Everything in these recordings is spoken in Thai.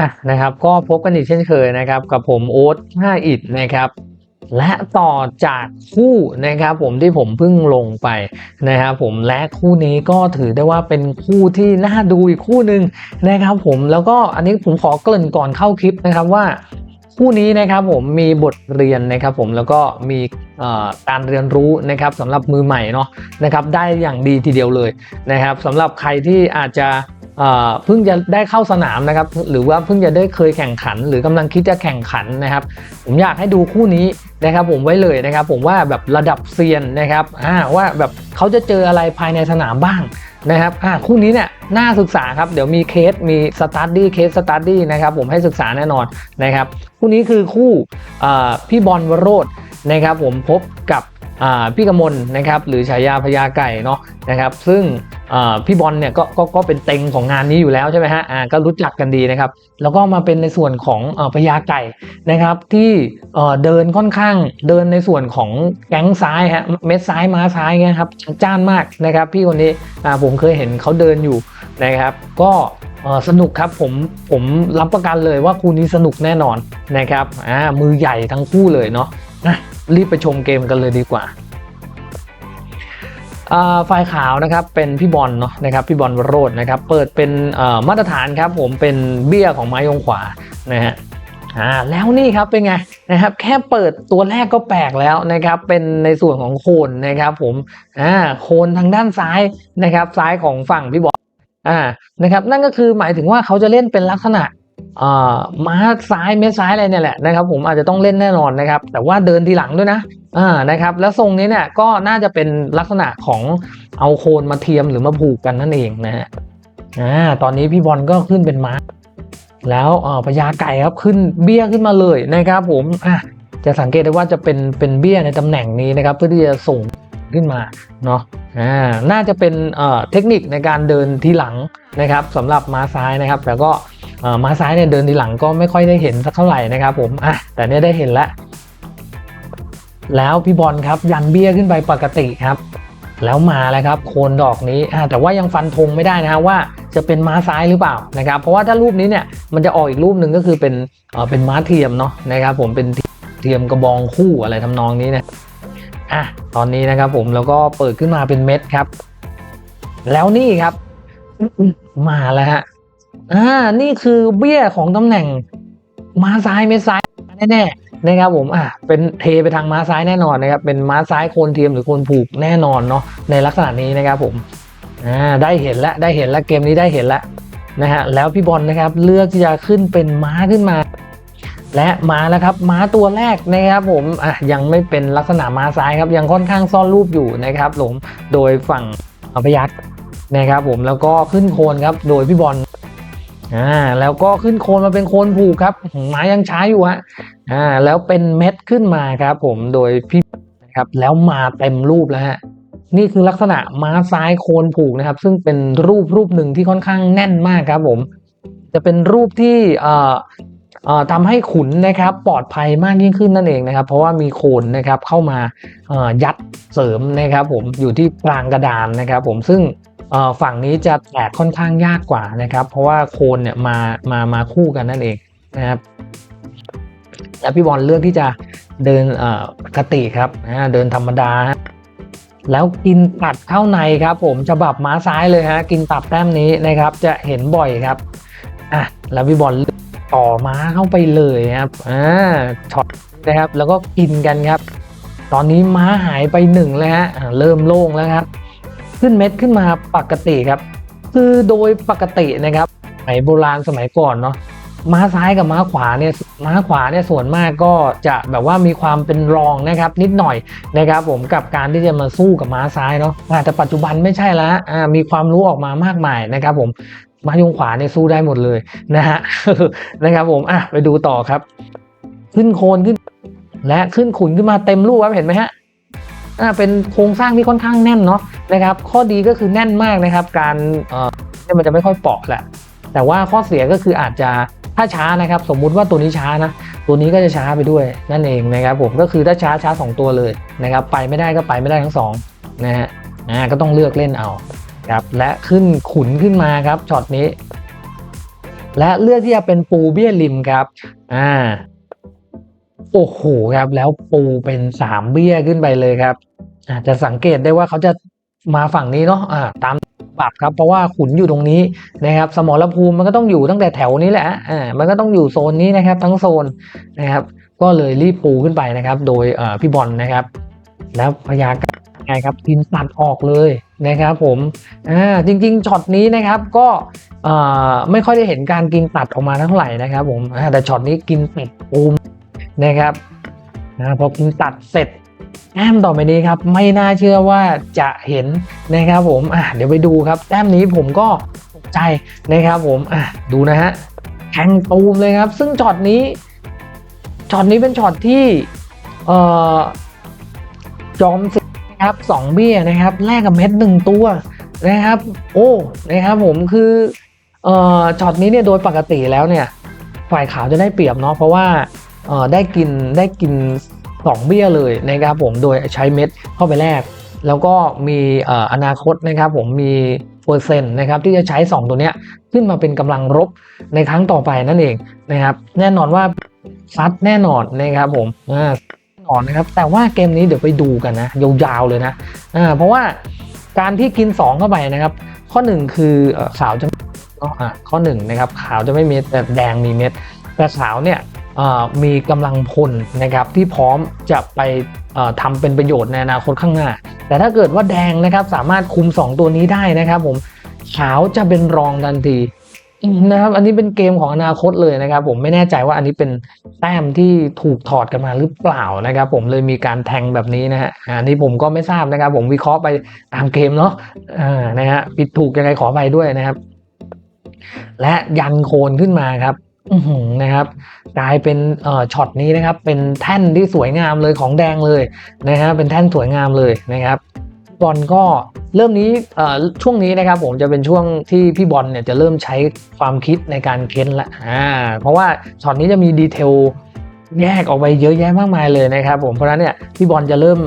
อะนะครับก็พบกันอีกเช่นเคยนะครับ กับผมโอ๊ต5อิดนะครับ และต่อจากคู่นะครับ ผมที่ผมเพิ่งลงไปนะครับผมและคู่นี้ก็ถือได้ว่าเป็นคู่ที่น่าดูอีกคู่หนึ่งนะครับ ผมแล้วก็อันนี้ผมขอเกริ่นก่อนเข้าคลิปนะครับว่า คู่นี้นะครับผมมีบทเรียนนะครับผมแล้วก็มีการเรียนรู้นะครับสำหรับมือใหม่เนาะนะครับได้อย่างดีทีเดียวเลยนะครับสำหรับใครที่อาจจะเพิ่งจะได้เข้าสนามนะครับหรือว่าเพิ่งจะได้เคยแข่งขัน หรือกำลังคิดจะแข่งขันนะครับ ผมอยากให้ดูคู่นี้นะครับผมไว้เลยนะครับ ผมว่าแบบระดับเซียนนะครับว่าแบบเขาจะเจออะไรภายในสนามบ้าง นะครับอะคู่นี้เนี่ยน่าศึกษาครับเดี๋ยวมีเคสมีสตาร์ดี้เคสสตาร์ดี้นะครับผมให้ศึกษาแน่นอนนะครับคู่นี้คือคู่พี่บอลวโรดนะครับผมพบกับ พี่กมลนะครับหรือฉายาพญาไก่เนาะนะครับซึ่งพี่บอลเนี่ยก็ก็ก็เป็นเต็งของงานนี้อยู่แล้วใช่ไหมฮะก็รู้จักกันดีนะครับ แล้วก็มาเป็นในส่วนของอพญาไก่นะครับที่เดินค่อนข้างเดินในส่วนของแก๊งซ้ายฮะเม็ดซ้ายม้าซ้ายเงี้ยครับจ้านมากนะครับ พี่คนนี้ผมเคยเห็นเขาเดินอยู่นะครับ ก็สนุกครับผมผมรับประกันเลยว่าคู่นี้สนุกแน่นอนนะครับอ่ามือใหญ่ทั้งคู่เลยเนาะ อะรีบไปชมเกมกันเลยดีกว่าฝ่ายขาวนะครับเป็นพี่บอลเนาะนะครับพี่บอลวโรจน์นะครับเปิดเป็นมาตรฐานครับผมเป็นเบี้ยของไม้ยงขวานะฮะอ่าแล้วนี่ครับเป็นไงนะครับแค่เปิดตัวแรกก็แปลกแล้วนะครับเป็นในส่วนของโคนนะครับผมอ่าโคนทางด้านซ้ายนะครับซ้ายของฝั่งพี่บอลอ่านะครับนั่นก็คือหมายถึงว่าเขาจะเล่นเป็นลักษณะ ม้าซ้ายเม็ดซ้ายอะไรเนี่ยแหละนะครับผมอาจจะต้องเล่นแน่นอนนะครับ แต่ว่าเดินทีหลังด้วยนะอ่านะครับ แล้วทรงนี้เนี่ยก็น่าจะเป็นลักษณะของเอาโคนมาเทียมหรือมาผูกกันนั่นเองนะฮะอ่าตอนนี้พี่บอลก็ขึ้นเป็นม้า แล้วพญาไก่ครับขึ้นเบี้ยขึ้นมาเลยนะครับผมอะจะสังเกตได้ว่าจะเป็นเป็นเบี้ยในตำแหน่งนี้นะครับ เพื่อที่จะส่ง ขึ้นมาเนาะอ่าน่าจะเป็นเอ่อเทคนิคในการเดินทีหลังนะครับสำหรับม้าซ้ายนะครับแต่ก็ม้าซ้ายเนี่ยเดินทีหลังก็ไม่ค่อยได้เห็นสักเท่าไหร่นะครับผมอะแต่เนี่ยได้เห็นแล้วแล้วพี่บอลครับยันเบี้ยขึ้นไปปกติครับ แล้วมาแล้วครับโคนดอกนี้อ่าแต่ว่ายังฟันธงไม่ได้นะฮะว่าจะเป็นม้าซ้ายหรือเปล่านะครับเพราะว่าถ้ารูปนี้เนี่ยมันจะออกอีกรูปหนึ่งก็คือเป็นเเป็นม้าเทียมเนาะนะครับผมเป็นเทียมกระบองคู่อะไรทำนองนี้เนี่ย อะตอนนี้นะครับผมแล้วก็เปิดขึ้นมาเป็นเม็ดครับ แล้วนี่ครับ มาแล้วฮะอ่านี่คือเบี้ยของตำแหน่งม้าซ้ายเม็ดซ้ายแน่ๆนะครับผมอะเป็นเทไปทางม้าซ้ายแน่นอนนะครับ เป็นม้าซ้ายโคนเทียมหรือโคนผูกแน่นอนเนาะในลักษณะนี้นะครับผมอ่าได้เห็นแล้วได้เห็นแล้วเกมนี้ได้เห็นแล้วนะฮะแล้วพี่บอลนะครับเลือกที่จะขึ้นเป็นม้าขึ้นมา และมาแล้วครับม้าตัวแรกนะครับผมอะยังไม่เป็นลักษณะม้าซ้ายครับยังค่อนข้างซ่อนรูปอยู่นะครับผมโดยฝั่งอพยัคฆ์นะครับผมแล้วก็ขึ้นโคนครับโดยพี่บอลอ่าแล้วก็ขึ้นโคนมาเป็นโคนผูกครับหมายังช้าอยู่ฮะอ่าแล้วเป็นเม็ดขึ้นมาครับผมโดยพี่นะครับแล้วมาเต็มรูปแล้วฮะนี่คือลักษณะม้าซ้ายโคนผูกนะครับ ซึ่งเป็นรูปรูปหนึ่งที่ค่อนข้างแน่นมากครับผม จะเป็นรูปที่อ่อเอ่อ ทำให้ขุนนะครับปลอดภัยมากยิ่งขึ้นนั่นเองนะครับ เพราะว่ามีโคนนะครับเข้ามายัดเสริมนะครับ ผมอยู่ที่กลางกระดานนะครับ ผมซึ่งฝั่งนี้จะแตกค่อนข้างยากกว่านะครับ เพราะว่าโคนเนี่ยมามามาคู่กันนั่นเองนะครับแล้วพี่บอลเลือกที่จะเดินปกติครับเดินธรรมดาฮะแล้วกินตัดเข้าในครับ ผมฉบับม้าซ้ายเลยฮะกินตับแต้มนี้นะครับ จะเห็นบ่อยครับอะแล้วพี่บอล ต่อม้าเข้าไปเลยครับอ่าช็อตนะครับแล้วก็กินกันครับ ตอนนี้ม้าหายไปหนึ่งแล้วฮะเริ่มโล่งแล้วครับ ขึ้นเม็ดขึ้นมาปกติครับ คือโดยปกตินะครับสมัยโบราณสมัยก่อนเนาะม้าซ้ายกับม้าขวาเนี่ยม้าขวาเนี่ยส่วนมากก็จะแบบว่ามีความเป็นรองนะครับ นิดหน่อยนะครับ ผมกับการที่จะมาสู้กับม้าซ้ายเนาะอาแต่ปัจจุบันไม่ใช่แล้วอ่ามีความรู้ออกมามากมายนะครับ ผม มายงขวาเนี่ยสู้ได้หมดเลยนะฮะนะครับผมอะไปดูต่อครับ ขึ้นโคนขึ้น และขึ้นขุนขึ้นมาเต็มรูปครับเห็นไหมฮะอ่าเป็นโครงสร้างที่ค่อนข้างแน่นเนาะนะครับ ข้อดีก็คือแน่นมากนะครับ การเอ่อมันจะไม่ค่อยเปาะแหละแต่ว่าข้อเสียก็คืออาจจะถ้าช้านะครับ สมมุติว่าตัวนี้ช้านะตัวนี้ก็จะช้าไปด้วยนั่นเองนะครับ ผมก็คือถ้าช้าช้าสองตัวเลยนะครับ ไปไม่ได้ก็ไปไม่ได้ทั้งสองนะฮะอ่าก็ต้องเลือกเล่นเอา ครับและขึ้นขุนขึ้นมาครับช็อตนี้ และเลือกที่จะเป็นปูเบี้ยริมครับอ่าโอ้โหครับแล้วปูเป็นสามเบี้ยขึ้นไปเลยครับอาจะสังเกตได้ว่าเขาจะมาฝั่งนี้เนาะอ่าตามบับครับเพราะว่าขุนอยู่ตรงนี้นะครับสมรภูมิมันก็ต้องอยู่ตั้งแต่แถวนี้แหละอ่ามันก็ต้องอยู่โซนนี้นะครับ ทั้งโซนนะครับ ก็เลยรีบปูขึ้นไปนะครับ โดยพี่บอลนะครับ แล้วพยากรไงครับกินตัดออกเลย นะครับผมอ่าจริงๆช็อตนี้นะครับก็ไม่ค่อยได้เห็นการกินตัดออกมาเท่าไหร่นะครับผมแต่ช็อตนี้กินตัดปูมนะครับนะพอกินตัดเสร็จแต้มต่อไปนี้ครับไม่น่าเชื่อว่าจะเห็นนะครับผมอะเดี๋ยวไปดูครับแต้มนี้ผมก็ตกใจนะครับผมอะดูนะฮะแทงตูมเลยครับ ซึ่งช็อตนี้ช็อตนี้เป็นช็อตที่เอ่อจอมสิ นะครับสองเบี้ยนะครับแลกกับเม็ดหนึ่งตัวนะครับ โอ้นะครับผมคือเอ่อช็อตนี้เนี่ยโดยปกติแล้วเนี่ย ฝ่ายขาวจะได้เปรียบเนาะเพราะว่าเอ่อได้กินได้กินสองเบี้ยเลยนะครับผมโดยใช้เม็ดเข้าไปแลกแล้วก็มีเอ่ออนาคตนะครับผมมีเปอร์เซ็นต์นะครับที่จะใช้ 2 ตัวเนี้ยขึ้นมาเป็นกำลังรบในครั้งต่อไปนั่นเองนะครับ แน่นอนว่าซัดแน่นอนนะครับผมอ่า ก่อนนะครับ แต่ว่าเกมนี้เดี๋ยวไปดูกันนะ ยาวๆเลยนะเพราะว่าการที่กิน 2 เข้าไปนะครับ ข้อ 1 คือเอ่อขาวจะเนาะอ่าข้อ1นะครับขาวจะไม่มีเม็ดแต่แดงมีเม็ดแต่ขาวเนี่ยมีกำลังพลนะครับที่พร้อมจะไปเอ่อทำเป็นประโยชน์ในอนาคตข้างหน้า แต่ถ้าเกิดว่าแดงนะครับสามารถคุม 2 ตัวนี้ได้นะครับผมขาวจะเป็นรองทันที นะครับ อันนี้เป็นเกมของอนาคตเลยนะครับ ผมไม่แน่ใจว่าอันนี้เป็นแต้มที่ถูกถอดกันมาหรือเปล่านะครับ ผมเลยมีการแทงแบบนี้นะฮะอันนี้ผมก็ไม่ทราบนะครับ ผมวิเคราะห์ไปตามเกมเนาะอ่านะฮะผิดถูกยังไงขอไปด้วยนะครับ และยันโคนขึ้นมาครับนะครับกลายเป็นช็อตนี้นะครับ เป็นแท่นที่สวยงามเลยของแดงเลยนะฮะเป็นแท่นสวยงามเลยนะครับ บอลก็เริ่มนี้ช่วงนี้นะครับผมจะเป็นช่วงที่พี่บอลเนี่ยจะเริ่มใช้ความคิดในการเค้นละอ่าเพราะว่าช็อตนี้จะมีดีเทลแยกออกไปเยอะแยะมากมายเลยนะครับผมเพราะนั้นเนี่ยพี่บอลจะเริ่ม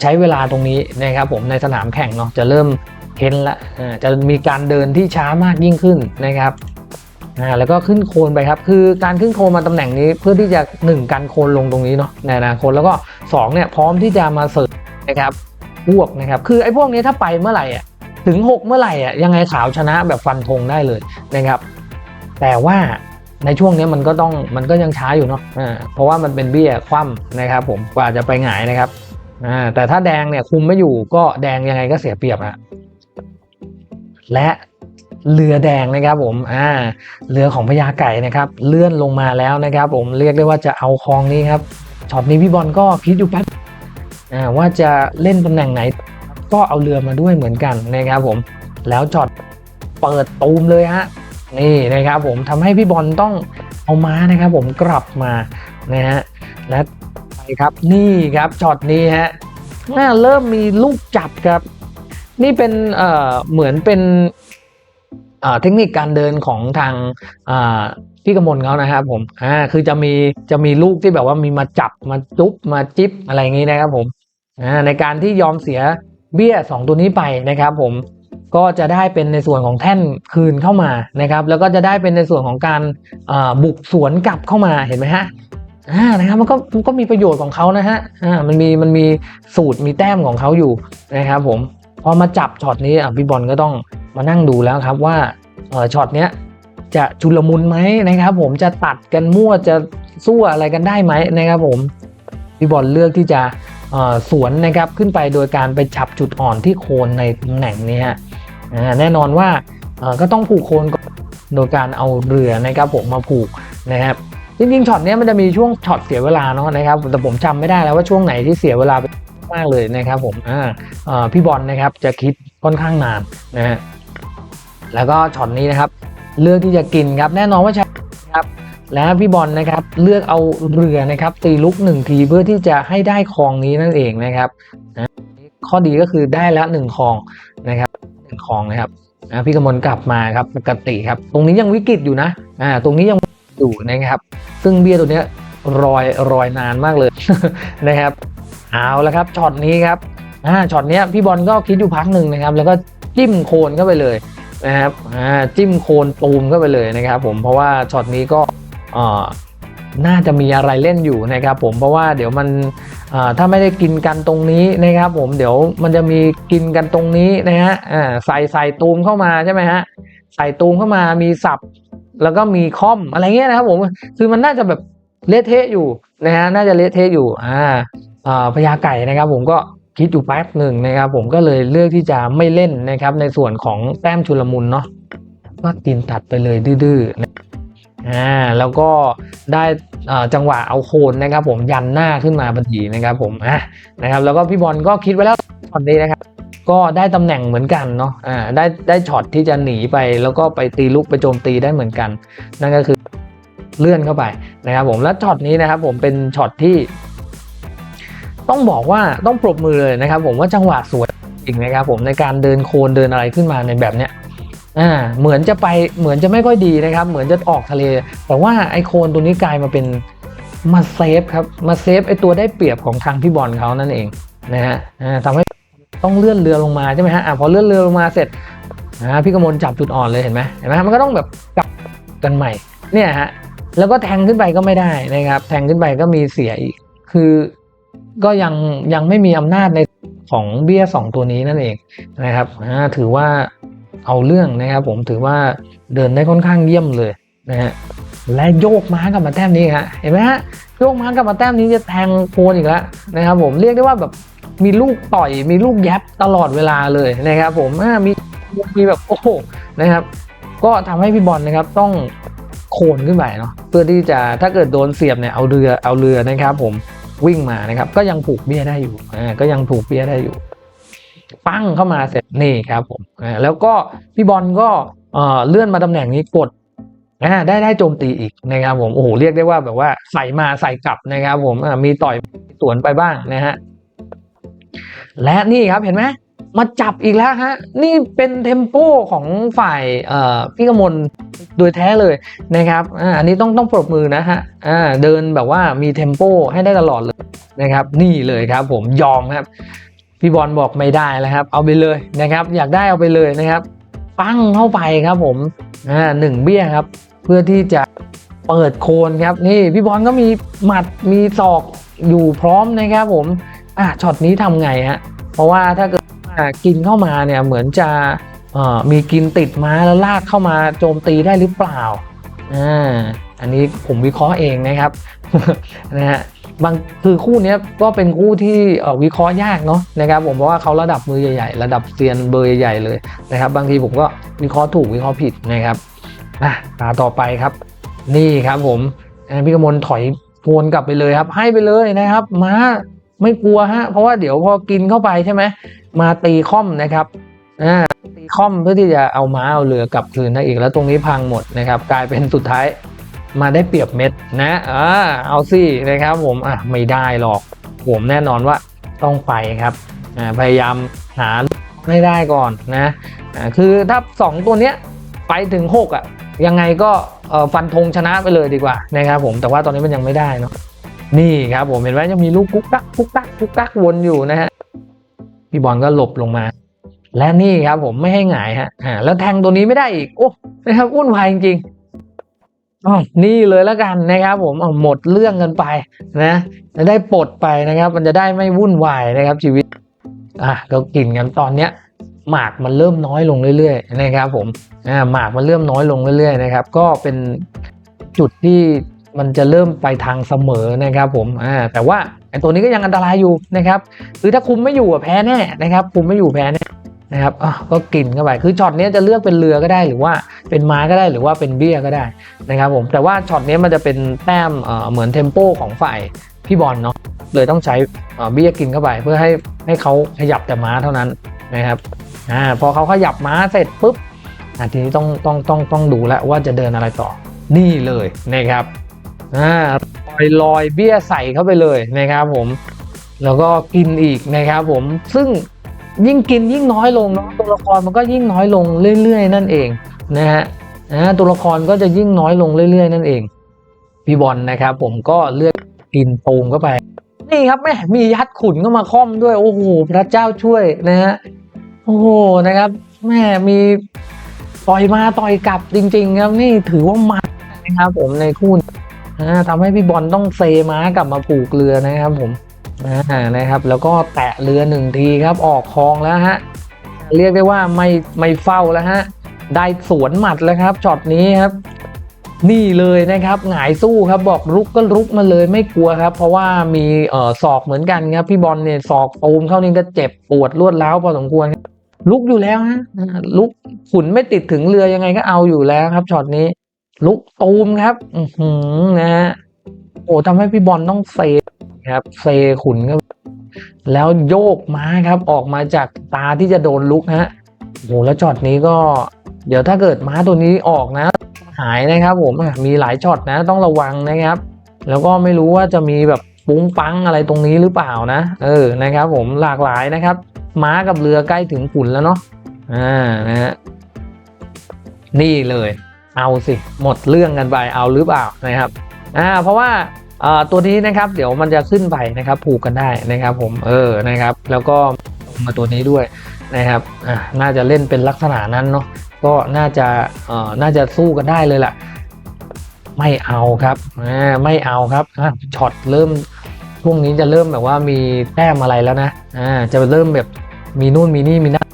ใช้เวลาตรงนี้นะครับผมในสนามแข่งเนาะจะเริ่มเค้นละจะมีการเดินที่ช้ามากยิ่งขึ้นนะครับแล้วก็ขึ้นโคนไปครับ คือการขึ้นโคนมาตำแหน่งนี้เพื่อที่จะหนึ่งกันโคนลงตรงนี้เนาะในอนาคตแล้วก็สองเนี่ยพร้อมที่จะมาเสิร์ฟนะครับ พวกนะครับ คือไอ้พวกนี้ถ้าไปเมื่อไหร่อะถึง 6 เมื่อไหร่อะยังไงขาวชนะแบบฟันธงได้เลยนะครับ แต่ว่าในช่วงนี้มันก็ต้องมันก็ยังช้าอยู่เนาะเพราะว่ามันเป็นเบี้ยคว่ำนะครับ ผมกว่าจะไปหงายนะครับแต่ถ้าแดงเนี่ยคุมไม่อยู่ก็แดงยังไงก็เสียเปรียบอะและเรือแดงนะครับผมอ่าเรือของพญาไก่นะครับ เลื่อนลงมาแล้วนะครับ ผมเรียกได้ว่าจะเอาคลองนี้ครับช็อตนี้พี่บอลก็คิดอยู่แป๊บ ว่าจะเล่นตำแหน่งไหน ก็เอาเรือมาด้วยเหมือนกันนะครับผม แล้วจอดเปิดตูมเลยฮะนี่นะครับผมทำให้พี่บอลต้องเอาม้านะครับ ผมกลับมานะฮะและไปครับนี่ครับช็อตนี้ฮะน่าเริ่มมีลูกจับครับ นี่เป็นเอ่อเหมือนเป็นอ่าเทคนิคการเดินของทางอ่าพี่กมลเขานะครับผมอ่าคือจะมีจะมีลูกที่แบบว่ามีมาจับมาจุ๊บมาจิ๊บอะไรอย่างนี้นะครับผม ในการที่ยอมเสียเบี้ยสองตัวนี้ไปนะครับ ผมก็จะได้เป็นในส่วนของแท่นคืนเข้ามานะครับ แล้วก็จะได้เป็นในส่วนของการบุกสวนกลับเข้ามาเห็นไหมฮะอ่านะครับมันก็มันก็มีประโยชน์ของเขานะฮะอ่ามันมีมันมีสูตรมีแต้มของเขาอยู่นะครับ ผมพอมาจับช็อตนี้พี่บอลก็ต้องมานั่งดูแล้วครับว่าช็อตเนี้ยจะชุลมุนไหมนะครับ ผมจะตัดกันมั่วจะสู้อะไรกันได้ไหมนะครับ ผมพี่บอลเลือกที่จะ สวนนะครับขึ้นไปโดยการไปจับจุดอ่อนที่โคนในตำแหน่งนี้ฮะแน่นอนว่าก็ต้องผูกโคนก่อนโดยการเอาเรือนะครับผมมาผูกนะครับจริงๆช็อตนี้มันจะมีช่วงช็อตเสียเวลาเนาะนะครับแต่ผมจำไม่ได้แล้วว่าช่วงไหนที่เสียเวลาไปมากเลยนะครับผมพี่บอลนะครับจะคิดค่อนข้างนานนะฮะแล้วก็ช็อตนี้นะครับเลือกที่จะกินครับแน่นอนว่าใช่ครับ และพี่บอลนะครับเลือกเอาเรือนะครับตีลุกหนึ่งทีเพื่อที่จะให้ได้คลองนี้นั่นเองนะครับนะข้อดีก็คือได้แล้วหนึ่งคลองนะครับหนึ่งคลองนะครับนะพี่กมลกลับมาครับปกติครับ ตรงนี้ยังวิกฤตอยู่นะอ่าตรงนี้ยังอยู่นะครับ ซึ่งเบียร์ตัวเนี้ยรอยรอยนานมากเลยนะครับเอาละครับช็อตนี้ครับอ่าช็อตเนี้ยพี่บอลก็คิดอยู่พักหนึ่งนะครับ แล้วก็จิ้มโคนเข้าไปเลยนะครับอ่าจิ้มโคนตูมเข้าไปเลยนะครับ ผมเพราะว่าช็อตนี้ก็ น่าจะมีอะไรเล่นอยู่นะครับผมเพราะว่าเดี๋ยวมันถ้าไม่ได้กินกันตรงนี้นะครับผมเดี๋ยวมันจะมีกินกันตรงนี้นะฮะอ่าใส่ใส่ตูมเข้ามาใช่ไหมฮะใส่ตูมเข้ามามีสับแล้วก็มีคอมอะไรเงี้ยนะครับผมคือมันน่าจะแบบเละเทะอยู่นะฮะน่าจะเละเทะอยู่อ่าอ่าพญาไก่นะครับ ผมก็คิดอยู่แป๊บหนึ่งนะครับ ผมก็เลยเลือกที่จะไม่เล่นนะครับ ในส่วนของแต้มชุลมุนเนาะก็ตีนตัดไปเลยดื้อๆน อ่าแล้วก็ได้จังหวะเอาโคนนะครับ ผมยันหน้าขึ้นมาพอดีนะครับผมอะนะครับ แล้วก็พี่บอลก็คิดไว้แล้วตอนนี้นะครับ ก็ได้ตำแหน่งเหมือนกันเนาะอ่าได้ได้ช็อตที่จะหนีไป แล้วก็ไปตีลุกไปโจมตีได้เหมือนกัน นั่นก็คือเลื่อนเข้าไปนะครับผมแล้วช็อตนี้นะครับ ผมเป็นช็อตที่ ต้องบอกว่าต้องปรบมือเลยนะครับ ผมว่าจังหวะสวยจริงนะครับ ผมในการเดินโคนเดินอะไรขึ้นมาในแบบเนี้ย อ่าเหมือนจะไปเหมือนจะไม่ค่อยดีนะครับ เหมือนจะออกทะเล แต่ว่าไอโคนตัวนี้กลายมาเป็นมาเซฟครับมาเซฟไอตัวได้เปรียบของทางพี่บอลเขานั่นเองนะฮะอ่าทำให้ต้องเลื่อนเรือลงมาใช่ไหมฮะอะพอเลื่อนเรือลงมาเสร็จอ่าพี่กมลจับจุดอ่อนเลยเห็นไหมเห็นไหมมันก็ต้องแบบกลับกันใหม่เนี่ยฮะแล้วก็แทงขึ้นไปก็ไม่ได้นะครับ แทงขึ้นไปก็มีเสียอีกคือก็ยังยังไม่มีอำนาจในของเบี้ยสองตัวนี้นั่นเองนะครับอ่าถือว่า เอาเรื่องนะครับผมถือว่าเดินได้ค่อนข้างเยี่ยมเลยนะฮะและโยกม้ากลับมาแต้มนี้ฮะเห็นไหมฮะโยกม้ากลับมาแต้มนี้จะแทงโคนอีกแล้วนะครับผมเรียกได้ว่าแบบมีลูกต่อยมีลูกแยบตลอดเวลาเลยนะครับผมอ่ามีมีแบบโอ้โหนะครับ ก็ทำให้พี่บอลนะครับต้องโคนขึ้นไปเนาะเพื่อที่จะถ้าเกิดโดนเสียบเนี่ยเอาเรือเอาเรือนะครับ ผมวิ่งมานะครับ ก็ยังผูกเบี้ยได้อยู่อ่าก็ยังผูกเบี้ยได้อยู่ ปั้งเข้ามาเสร็จนี่ครับผมแล้วก็พี่บอลก็เลื่อนมาตำแหน่งนี้กดได้ได้โจมตีอีกนะครับผมโอ้โหเรียกได้ว่าแบบว่าใส่มาใส่กลับนะครับผมมีต่อยสวนไปบ้างนะฮะและนี่ครับเห็นไหมมาจับอีกแล้วฮะนี่เป็นเทมโปของฝ่ายพี่กมลโดยแท้เลยนะครับอันนี้ต้องต้องปรบมือนะฮะเดินแบบว่ามีเทมโปให้ได้ตลอดเลยนะครับ นี่เลยครับผมยอมครับ พี่บอลบอกไม่ได้แล้วครับ เอาไปเลยนะครับ อยากได้เอาไปเลยนะครับ ปั้งเข้าไปครับผมอ่าหนึ่งเบี้ยครับ เพื่อที่จะเปิดโคนครับนี่พี่บอลก็มีหมัดมีศอกอยู่พร้อมนะครับผมอะช็อตนี้ทำไงฮะเพราะว่าถ้าเกิดกินเข้ามาเนี่ยเหมือนจะมีกินติดมาแล้วลากเข้ามาโจมตีได้หรือเปล่าอ่า อันนี้ผมวิเคราะห์เองนะครับนะฮะบางคือคู่นี้ก็เป็นคู่ที่วิเคราะห์ยากเนาะนะครับผมเพราะว่าเขาระดับมือใหญ่ๆ ระดับเซียนเบอร์ใหญ่เลยนะครับ บางทีผมก็วิเคราะห์ถูกวิเคราะห์ผิดนะครับอะตาต่อไปครับ นี่ครับผมอ่าพี่กมลถอยวนกลับไปเลยครับ ให้ไปเลยนะครับมาไม่กลัวฮะเพราะว่าเดี๋ยวพอกินเข้าไปใช่ไหมมาตีค่อมนะครับอ่าตีค่อมเพื่อที่จะเอาม้าเอาเรือกลับคืนได้อีกแล้วตรงนี้พังหมดนะครับ กลายเป็นสุดท้าย มาได้เปรียบเม็ดนะอ่าเอาสินะครับผมอะไม่ได้หรอก ผมแน่นอนว่าต้องไปครับอ่าพยายามหาไม่ได้ก่อนนะอ่าคือถ้าสองตัวเนี้ยไปถึงหกอะ ยังไงก็ฟันธงชนะไปเลยดีกว่านะครับผมแต่ว่าตอนนี้มันยังไม่ได้เนาะนี่ครับผมเห็นไหมยังมีลูกกุ๊กกักกุ๊กกักกุ๊กกักวนอยู่นะฮะพี่บอลก็หลบลงมา และนี่ครับผมไม่ให้หงายฮะอ่าแล้วแทงตัวนี้ไม่ได้อีกโอ้นะครับวุ่นวายจริง อ๋อนี่เลยแล้วกันนะครับผมเอาหมดเรื่องกันไปนะจะได้ปลดไปนะครับ มันจะได้ไม่วุ่นวายนะครับ ชีวิตอะก็กินกันตอนเนี้ยหมากมันเริ่มน้อยลงเรื่อยๆนะครับ ผมอ่าหมากมันเริ่มน้อยลงเรื่อยๆนะครับ ก็เป็นจุดที่มันจะเริ่มไปทางเสมอนะครับ ผมอ่าแต่ว่าไอ้ตัวนี้ก็ยังอันตรายอยู่นะครับคือถ้าคุมไม่อยู่อะแพ้แน่นะครับ คุมไม่อยู่แพ้แน่ นะครับก็กินเข้าไปคือช็อตนี้จะเลือกเป็นเรือก็ได้หรือว่าเป็นม้าก็ได้หรือว่าเป็นเบี้ยก็ได้นะครับผมแต่ว่าช็อตนี้มันจะเป็นแต้มเหมือนเทมโปของฝ่ายพี่บอลเนาะเลยต้องใช้เบี้ยกินเข้าไป เพื่อให้ให้เขาขยับแต่ม้าเท่านั้นนะครับอ่าพอเขาขยับม้าเสร็จปุ๊บทีนี้ต้องต้องต้องต้องดูแล้วว่าจะเดินอะไรต่อนี่เลยนะครับอ่าลอยลอยเบี้ยใส่เข้าไปเลยนะครับผมแล้วก็กินอีกนะครับผมซึ่ง ยิ่งกินยิ่งน้อยลงเนาะตัวละครมันก็ยิ่งน้อยลงเรื่อยๆ นั่นเองนะฮะอ่าตัวละครก็จะยิ่งน้อยลงเรื่อยๆ นั่นเองพี่บอลนะครับ ผมก็เลือกกินตูมเข้าไป นี่ครับแม่มียัดขุนเข้ามาค่อมด้วย โอ้โหพระเจ้าช่วยนะฮะโอ้โหนะครับ แม่มีต่อยมาต่อยกลับจริง ๆ ครับนี่ถือว่ามันนะครับ ผมในคู่นี้อ่าทำให้พี่บอลต้องเซม้ากลับมาผูกเรือนะครับ ผม นะครับ แล้วก็แตะเรือหนึ่งทีครับ ออกคลองแล้วฮะ เรียกได้ว่าไม่ไม่เฝ้าแล้วฮะ ได้สวนหมัดแล้วครับช็อตนี้ครับ นี่เลยนะครับ หงายสู้ครับ บอกรุกก็รุกมาเลยไม่กลัวครับ เพราะว่ามีเอ่อศอกเหมือนกันครับ พี่บอลเนี่ยศอกตูมเข้านี่ก็เจ็บปวดรวดร้าวพอสมควรครับลุกอยู่แล้วฮะอ่าลุกขุนไม่ติดถึงเรือยังไงก็เอาอยู่แล้วครับช็อตนี้ ลุกตูมครับ อือหือนะฮะโอ้ทำให้พี่บอลต้องเซ ครับเซขุนครับแล้วโยกม้าครับออกมาจากตาที่จะโดนลุกฮะโอ้โหแล้วช็อตนี้ก็ เดี๋ยวถ้าเกิดม้าตัวนี้ออกนะ หายนะครับผมมีหลายช็อตนะต้องระวังนะครับ แล้วก็ไม่รู้ว่าจะมีแบบปุ้งปังอะไรตรงนี้หรือเปล่านะ เออนะครับผมหลากหลายนะครับ ม้ากับเรือใกล้ถึงขุนแล้วเนาะอ่านะฮะนี่เลย เอาสิ หมดเรื่องกันไปเอาหรือเปล่านะครับอ่าเพราะว่า ตัวนี้นะครับเดี๋ยวมันจะขึ้นไปนะครับผูกกันได้นะครับผมเออนะครับ แล้วก็มาตัวนี้ด้วยนะครับน่าจะเล่นเป็นลักษณะนั้นเนาะก็น่าจะเออน่าจะสู้กันได้เลยล่ะไม่เอาครับไม่เอาครับช็อตเริ่มช่วงนี้จะเริ่มแบบว่ามีแต้มอะไรแล้วนะจะเริ่มแบบมีนู่นมีนี่มีนั่น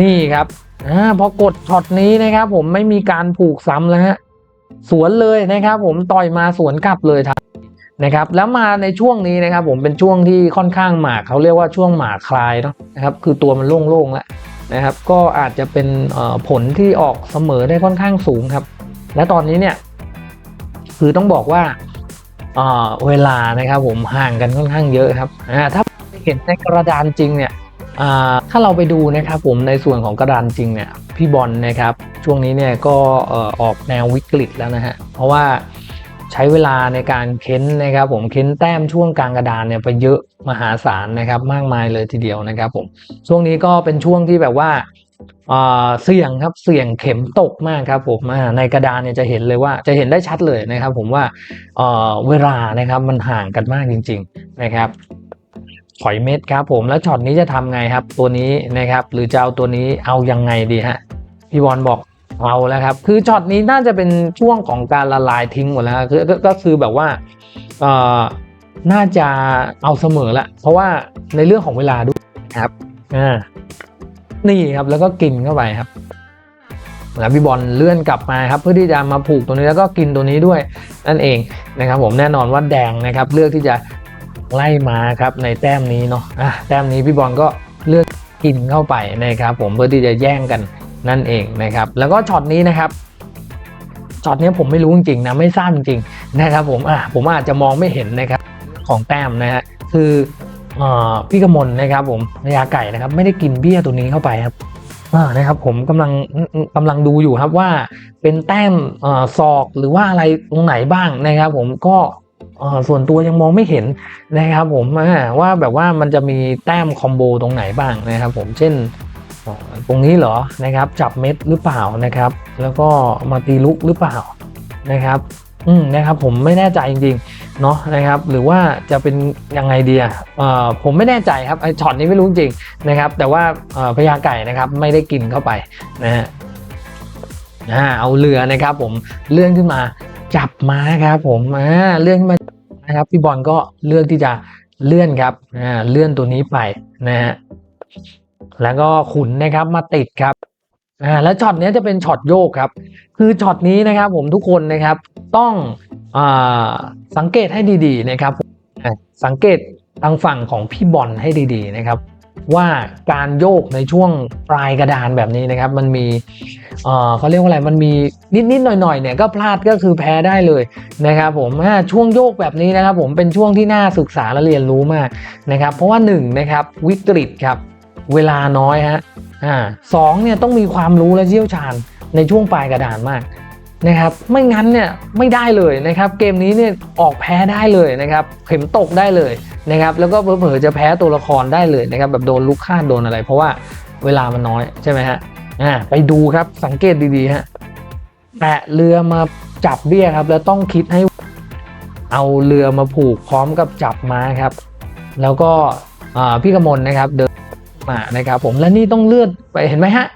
นี่ครับอพอกดช็อตนี้นะครับ ผมไม่มีการผูกซ้ำแล้วฮะ สวนเลยนะครับ ผมต่อยมาสวนกลับเลยทันนะครับแล้วมาในช่วงนี้นะครับ ผมเป็นช่วงที่ค่อนข้างหมากเขาเรียกว่าช่วงหมากคลายเนาะนะครับ คือตัวมันโล่งๆแล้วนะครับ ก็อาจจะเป็นผลที่ออกเสมอได้ค่อนข้างสูงครับ และตอนนี้เนี่ย คือต้องบอกว่าเวลานะครับผมห่างกันค่อนข้างเยอะครับถ้าเห็นในกระดานจริงเนี่ยถ้าเราไปดูนะครับผมในส่วนของกระดานจริงเนี่ย พี่บอลนะครับ ช่วงนี้เนี่ยก็ออกแนววิกฤตแล้วนะฮะ เพราะว่าใช้เวลาในการเค้นนะครับ ผมเค้นแต้มช่วงกลางกระดานเนี่ยไปเยอะมหาศาลนะครับ มากมายเลยทีเดียวนะครับผมช่วงนี้ก็เป็นช่วงที่แบบว่าเสี่ยงครับเสี่ยงเข็มตกมากครับผมในกระดานเนี่ยจะเห็นเลยว่าจะเห็นได้ชัดเลยนะครับ ผมว่าเวลานะครับมันห่างกันมากจริง ๆนะครับ ถอยเม็ดครับผมแล้วช็อตนี้จะทำไงครับ ตัวนี้นะครับ หรือจะเอาตัวนี้เอายังไงดีฮะพี่บอลบอกเอาแล้วครับ คือช็อตนี้น่าจะเป็นช่วงของการละลายทิ้งหมดแล้วคือก็ก็คือแบบว่าเอ่อน่าจะเอาเสมอละเพราะว่าในเรื่องของเวลาด้วยครับอ่านี่ครับแล้วก็กินเข้าไปครับแล้วพี่บอลเลื่อนกลับมาครับเพื่อที่จะมาผูกตัวนี้แล้วก็กินตัวนี้ด้วยนั่นเองนะครับ ผมแน่นอนว่าแดงนะครับ เลือกที่จะ ไล่มาครับในแต้มนี้เนาะอะแต้มนี้พี่บอลก็เลือกกินเข้าไปนะครับ ผมเพื่อที่จะแย่งกันนั่นเองนะครับ แล้วก็ช็อตนี้นะครับช็อตนี้ผมไม่รู้จริงๆนะไม่ทราบจริงๆนะครับ ผมอะผมอาจจะมองไม่เห็นนะครับของแต้มนะฮะคืออพี่กมลนะครับ ผมพญาไก่นะครับ ไม่ได้กินเบี้ยตัวนี้เข้าไปครับอนะครับผมกำลังกำลังดูอยู่ครับว่าเป็นแต้มเอ่อศอกหรือว่าอะไรตรงไหนบ้างนะครับ ผมก็ ส่วนตัวยังมองไม่เห็นนะครับผมว่าแบบว่ามันจะมีแต้มคอมโบตรงไหนบ้างนะครับผมเช่นตรงนี้เหรอนะครับจับเม็ดหรือเปล่านะครับ แล้วก็มาตีลุกหรือเปล่านะครับอืมนะครับผมไม่แน่ใจจริงๆเนาะนะครับหรือว่าจะเป็นยังไงเดีอะเอ่อผมไม่แน่ใจครับไอช็อตนี้ไม่รู้จริงนะครับแต่ว่าพญาไก่นะครับไม่ได้กินเข้าไปนะฮะเอาเรือนะครับผมเลื่อนขึ้นมาจับม้าครับผมอ่าเลื่อนขึ้นมา นะครับพี่บอลก็เลือกที่จะเลื่อนครับอ่าเลื่อนตัวนี้ไปนะฮะแล้วก็ขุนนะครับมาติดครับอ่าแล้วช็อตนี้จะเป็นช็อตโยกครับ คือช็อตนี้นะครับผมทุกคนนะครับต้องอ่าสังเกตให้ดีๆนะครับสังเกตทางฝั่งของพี่บอลให้ดีๆนะครับ ว่าการโยกในช่วงปลายกระดานแบบนี้นะครับ มันมีเออเขาเรียกว่าอะไรมันมีนิดๆหน่อยๆเนี่ยก็พลาดก็คือแพ้ได้เลยนะครับผมช่วงโยกแบบนี้นะครับ ผมเป็นช่วงที่น่าศึกษาและเรียนรู้มากนะครับ เพราะว่าหนึ่งนะครับวิกฤตครับเวลาน้อยฮะอ่าสองเนี่ยต้องมีความรู้และเชี่ยวชาญในช่วงปลายกระดานมากนะครับไม่งั้นเนี่ยไม่ได้เลยนะครับ เกมนี้เนี่ยออกแพ้ได้เลยนะครับเข็มตกได้เลย นะครับแล้วก็เผลอๆจะแพ้ตัวละครได้เลยนะครับแบบโดนลูกคาโดนอะไร เพราะว่าเวลามันน้อยใช่ไหมฮะอ่าไปดูครับสังเกตดีๆฮะแตะเรือมาจับเบี้ยครับ แล้วต้องคิดให้เอาเรือมาผูกพร้อมกับจับม้าครับ แล้วก็อ่าพี่กมลนะครับเดินมานะครับผมและนี่ต้องเลื่อนไปเห็นไหมฮะ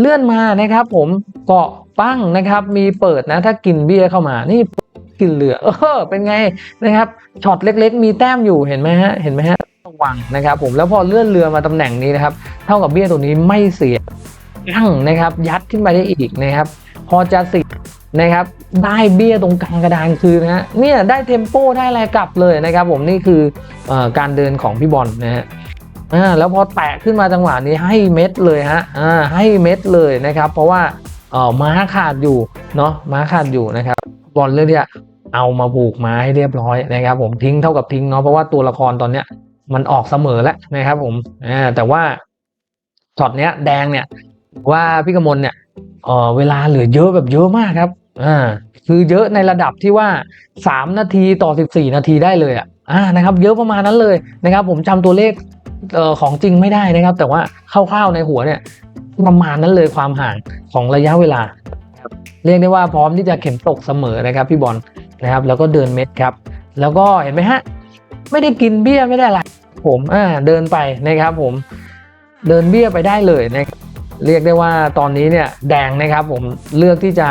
เลื่อนมานะครับ ผมเกาะปั้งนะครับ มีเปิดนะถ้ากินเบี้ยเข้ามานี่ กินเหลือ เออ เป็นไงนะครับช็อตเล็ก ๆ มีแต้มอยู่เห็นไหมฮะเห็นไหมฮะระวังนะครับ ผมแล้วพอเลื่อนเรือมาตำแหน่งนี้นะครับ เท่ากับเบี้ยตัวนี้ไม่เสียตั้งนะครับ ยัดขึ้นไปได้อีกนะครับ พอจะสินะครับ ได้เบี้ยตรงกลางกระดานคือนะฮะเนี่ยได้เทมโปได้อะไรกลับเลยนะครับ ผมนี่คืออการเดินของพี่บอลนะฮะอ่าแล้วพอแตะขึ้นมาจังหวะนี้ให้เม็ดเลยฮะอ่าให้เม็ดเลยนะครับ เพราะว่าเออม้าขาดอยู่เนาะม้าขาดอยู่นะครับ บอลเรื่องเนี้ย เอามาผูกมาให้เรียบร้อยนะครับ ผมทิ้งเท่ากับทิ้งเนาะเพราะว่าตัวละครตอนเนี้ยมันออกเสมอแล้วนะครับ ผมอ่าแต่ว่าช็อตเนี้ยแดงเนี่ยว่าพี่กมลเนี่ยเออเวลาเหลือเยอะแบบเยอะมากครับอ่าคือเยอะในระดับที่ว่า 3 นาทีต่อ 14 นาทีได้เลยอะอ่านะครับ เยอะประมาณนั้นเลยนะครับ ผมจำตัวเลขเอ่อของจริงไม่ได้นะครับ แต่ว่าคร่าวๆในหัวเนี่ยประมาณนั้นเลยความห่างของระยะเวลา เรียกได้ว่าพร้อมที่จะเข็นตกเสมอนะครับพี่บอล นะครับ แล้วก็เดินเม็ดครับ แล้วก็เห็นไหมฮะ ไม่ได้กินเบี้ยไม่ได้อะไรผมอ่าเดินไปนะครับผม เดินเบี้ยไปได้เลยนะรเรียกได้ว่าตอนนี้เนี่ยแดงนะครับผมเลือกที่จะ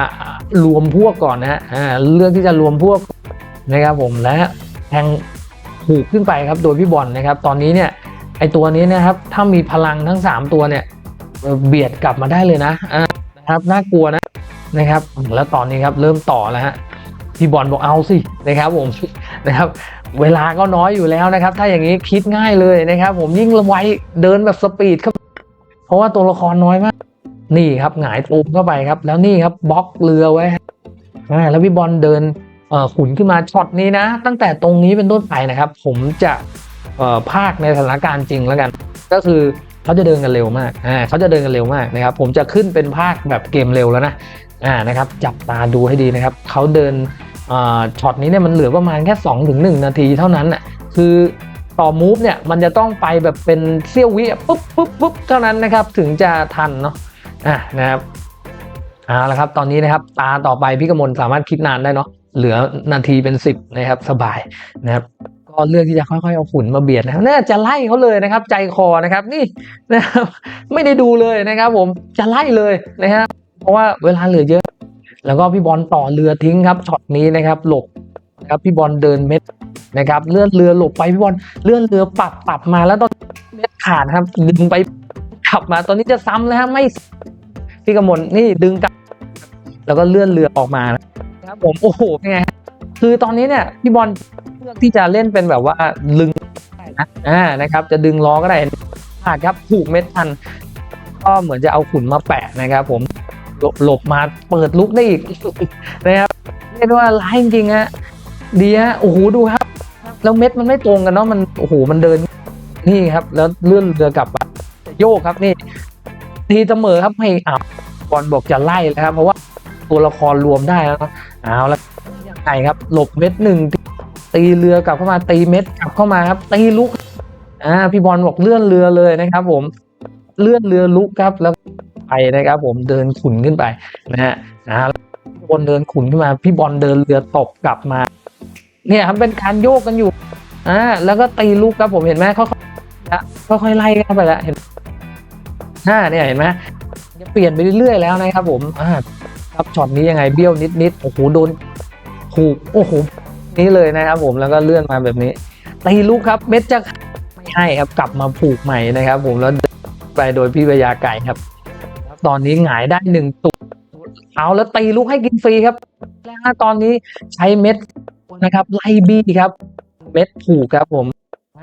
รวมพวกก่อนนะฮะอ่าเลือกที่จะรวมพวกนะครับผมและแทงผูกขึ้นไปครับโดยพี่บอลนะครับ ตอนนี้เนี่ยไอตัวนี้นะครับถ้ามีพลังทั้ง 3 ตัวเนี่ยเอ่อเบียดกลับมาได้เลยนะอ่านะครับน่ากลัวนะนะครับ แล้วตอนนี้ครับเริ่มต่อแล้วฮะ พี่บอลบอกเอาสินะครับผมนะครับเวลาก็น้อยอยู่แล้วนะครับ ถ้าอย่างนี้คิดง่ายเลยนะครับ ผมยิ่งระไวเดินแบบสปีดครับ เพราะว่าตัวละครน้อยมาก นี่ครับหงายตูมเข้าไปครับ แล้วนี่ครับบล็อกเรือไว้แล้วพี่บอลเดินขุนขึ้นมาช็อตนี้นะ ตั้งแต่ตรงนี้เป็นต้นไปนะครับ ผมจะภาคในสถานการณ์จริงแล้วกัน ก็คือเขาจะเดินกันเร็วมากอ่าเขาจะเดินกันเร็วมากนะครับ ผมจะขึ้นเป็นภาคแบบเกมเร็วแล้วนะอ่านะครับ จับตาดูให้ดีนะครับเขาเดิน ช็อตนี้เนี่ยมันเหลือประมาณแค่2ถึง1นาทีเท่านั้นน่ะคือต่อมูฟเนี่ยมันจะต้องไปแบบเป็นเสี้ยววิปุ๊บปุ๊บปุ๊บเท่านั้นนะครับถึงจะทันเนาะอะนะครับเอาละครับตอนนี้นะครับตาต่อไปพี่กมลสามารถคิดนานได้เนาะเหลือนาทีเป็น 10นะครับสบายนะครับก็เลือกที่จะค่อยๆเอาฝุ่นมาเบียดนะครับน่าจะไล่เขาเลยนะครับ ใจคอนะครับนี่นะครับไม่ได้ดูเลยนะครับ ผมจะไล่เลยนะครับเพราะว่าเวลาเหลือเยอะ แล้วก็พี่บอลต่อเรือทิ้งครับช็อตนี้นะครับหลบนะครับพี่บอลเดินเม็ดนะครับเลื่อนเรือหลบไปพี่บอลเลื่อนเรือปรับปรับมาแล้วตอนเม็ดขาดครับ ดึงไปขับมาตอนนี้จะซ้ำแล้วฮะไม่พี่กมลนี่ดึงกลับแล้วก็เลื่อนเรือออกมาครับผมโอ้โหเป็นไงคือตอนนี้เนี่ยพี่บอลเลือกที่จะเล่นเป็นแบบว่าลึงนะอ่านะครับ จะดึงล้อก็ได้พลาดครับผูกเม็ดทัน ก็เหมือนจะเอาขุนมาแปะนะครับผม หลบหลบมาเปิดลุกได้อีกนะครับเรียกได้ว่าร้ายจริงฮะดีฮะโอ้โหดูครับ แล้วเม็ดมันไม่ตรงกันเนาะมันโอ้โหมันเดินนี่ครับ แล้วเลื่อนเรือกลับโยกครับนี่ ทีเสมอครับให้อ้าวบอลบอกจะไล่แล้วครับ เพราะว่าตัวละครรวมได้แล้วเอาล้วยังไงครับ หลบเม็ดหนึ่งตีเรือกลับเข้ามาตีเม็ดกลับเข้ามาครับตีลุกอ่าพี่บอลบอกเลื่อนเรือเลยนะครับ ผม เลื่อนเรือลุกครับแล้ว ไปนะครับ ผมเดินขุนขึ้นไปนะฮะนะฮะบอลเดินขุนขึ้นมา พี่บอลเดินเรือตกกลับมา เนี่ยครับเป็นการโยกกันอยู่อ่าแล้วก็ตีลูกครับผมเห็นไหมค่อยๆละค่อยๆไล่เข้าไปแล้วเห็นอ่าเนี่ยเห็นไหมจะเปลี่ยนไปเรื่อยๆแล้วนะครับ ผมอ่าครับช็อตนี้ยังไงเบี้ยวนิดๆโอ้โหโดนผูกโอ้โหนี้เลยนะครับ ผมแล้วก็เลื่อนมาแบบนี้ตีลูกครับ เม็ดจะไม่ให้ครับกลับมาผูกใหม่นะครับ ผมแล้วเดินไปโดยพี่พยาไก่ครับ ตอนนี้หงายได้หนึ่งตุกเอาแล้วตีลูกให้กินฟรีครับ แล้วตอนนี้ใช้เม็ดนะครับ ไล่บี้ครับ เม็ดผูกครับผม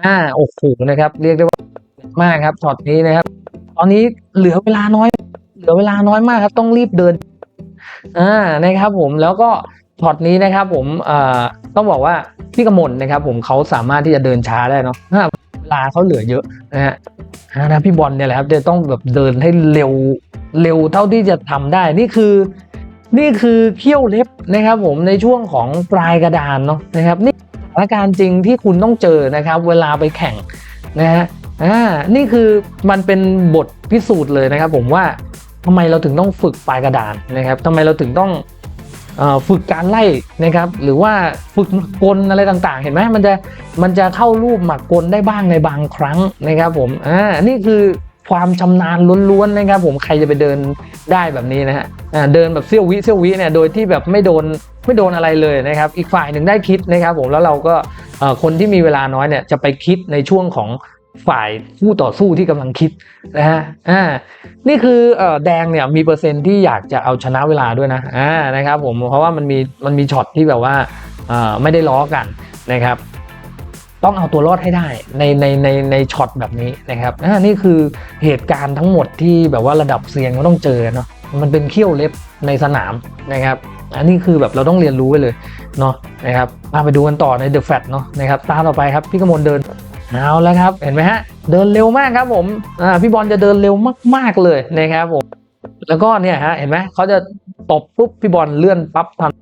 อ่าโอ้โหนะครับ เรียกได้ว่ามากครับช็อตนี้นะครับ ตอนนี้เหลือเวลาน้อย เหลือเวลาน้อยมากครับ ต้องรีบเดินอ่านะครับ ผมแล้วก็ช็อตนี้นะครับ ผมเอ่อต้องบอกว่าพี่กมลนะครับ ผมเขาสามารถที่จะเดินช้าได้เนาะ ลาเขาเหลือเยอะนะฮะนะพี่บอลเนี่ยแหละครับจะต้องแบบเดินให้เร็วเร็วเท่าที่จะทำได้นี่คือ นี่คือเขี้ยวเล็บนะครับ ผมในช่วงของปลายกระดานเนาะนะครับ นี่สถานการณ์จริงที่คุณต้องเจอนะครับ เวลาไปแข่งนะฮะอ่านี่คือมันเป็นบทพิสูจน์เลยนะครับ ผมว่าทำไมเราถึงต้องฝึกปลายกระดานนะครับทำไมเราถึงต้อง ฝึกการไล่นะครับ หรือว่าฝึกหมกกลอะไรต่างๆ เห็นไหมมันจะมันจะเข้ารูปหมักกลได้บ้างในบางครั้งนะครับผมอ่านี่คือความชำนาญล้วนๆนะครับ ผมใครจะไปเดินได้แบบนี้นะฮะเดินแบบเสี้ยววิเสี้ยววิเนี่ยโดยที่แบบไม่โดนไม่โดนอะไรเลยนะครับ อีกฝ่ายหนึ่งได้คิดนะครับ ผมแล้วเราก็คนที่มีเวลาน้อยเนี่ยจะไปคิดในช่วงของ ฝ่ายผู้ต่อสู้ที่กำลังคิดนะฮะอ่านี่คือเอ่อแดงเนี่ยมีเปอร์เซ็นต์ที่อยากจะเอาชนะเวลาด้วยนะอ่านะครับผมเพราะว่ามันมีมันมีช็อตที่แบบว่าเอ่อไม่ได้ล้อกันนะครับ ต้องเอาตัวรอดให้ได้ในในในในช็อตแบบนี้นะครับอ่านี่คือเหตุการณ์ทั้งหมดที่แบบว่าระดับเซียนก็ต้องเจอเนาะมันเป็นเขี้ยวเล็บในสนามนะครับอันนี้คือแบบเราต้องเรียนรู้ไปเลยเนาะนะครับมาไปดูกันต่อในเดอะแฟตเนาะนะครับตามต่อไปครับพี่กมลเดิน เอาแล้วครับ เห็นไหมฮะ เดินเร็วมากครับผมอ่าพี่บอลจะเดินเร็วมาก ๆเลยนะครับผม แล้วก็เนี่ยฮะเห็นไหมเขาจะตบปุ๊บพี่บอลเลื่อนปั๊บทัน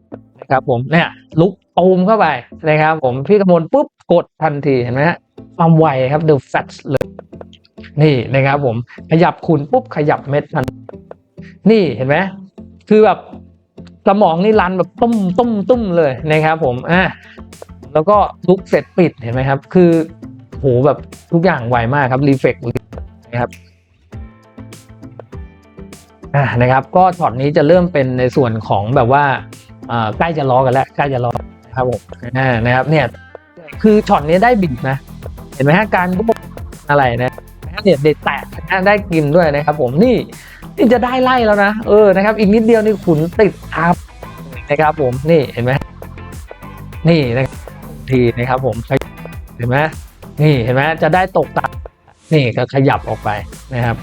นะครับผมเนี่ยลุกตูมเข้าไปนะครับผมพี่กมลปุ๊บกดทันทีเห็นไหมฮะความไวครับ the fat เลย นี่นะครับผมขยับขุนปุ๊บขยับเม็ดทัน นี่เห็นไหมคือแบบสมองนี่รันแบบตุ้มตุ้มตุ้มเลยนะครับผมอะแล้วก็ลุกเสร็จปิดเห็นไหมครับ คือ โหแบบทุกอย่างไวมากครับรีเฟกนะครับอ่านะครับ ก็ช็อตนี้จะเริ่มเป็นในส่วนของแบบว่าอ่าใกล้จะล้อกันแล้วใกล้จะล้อครับผมอ่านะครับ เนี่ย คือช็อตนี้ได้บิดนะ เห็นไหมฮะการบุกอะไรนะเนี่ยเด็ดแตกนะได้กินด้วยนะครับ ผมนี่นี่จะได้ไล่แล้วนะเออนะครับ อีกนิดเดียวนี่ขุนติดอัพนะครับ ผมนี่เห็นไหมนี่นะครับทีนะครับผมเห็นไหม นี่เห็นไหมจะได้ตกตานี่ก็ขยับออกไปนะครับ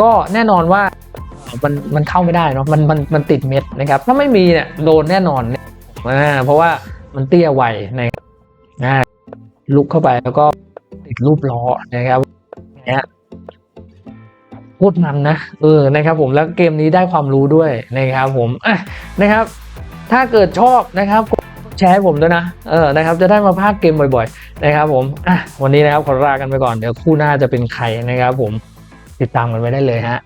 ก็แน่นอนว่ามันมันเข้าไม่ได้เนาะมันมันมันติดเม็ดนะครับ ถ้าไม่มีเนี่ยโดนแน่นอนเนี่ยเพราะว่ามันเตี้ยไวนะครับลุกเข้าไปแล้วก็ติดรูปล้อนะครับเนี่ยพูดมันนะเออนะครับ ผมแล้วเกมนี้ได้ความรู้ด้วยนะครับ ผมอะนะครับ ถ้าเกิดชอบนะครับ แชร์ให้ผมด้วยนะ เออ นะครับ จะได้มาพากเกมบ่อยๆ นะครับผม อะ วันนี้นะครับขอลากันไปก่อน เดี๋ยวคู่หน้าจะเป็นใครนะครับผม ติดตามกันไว้ได้เลยฮะ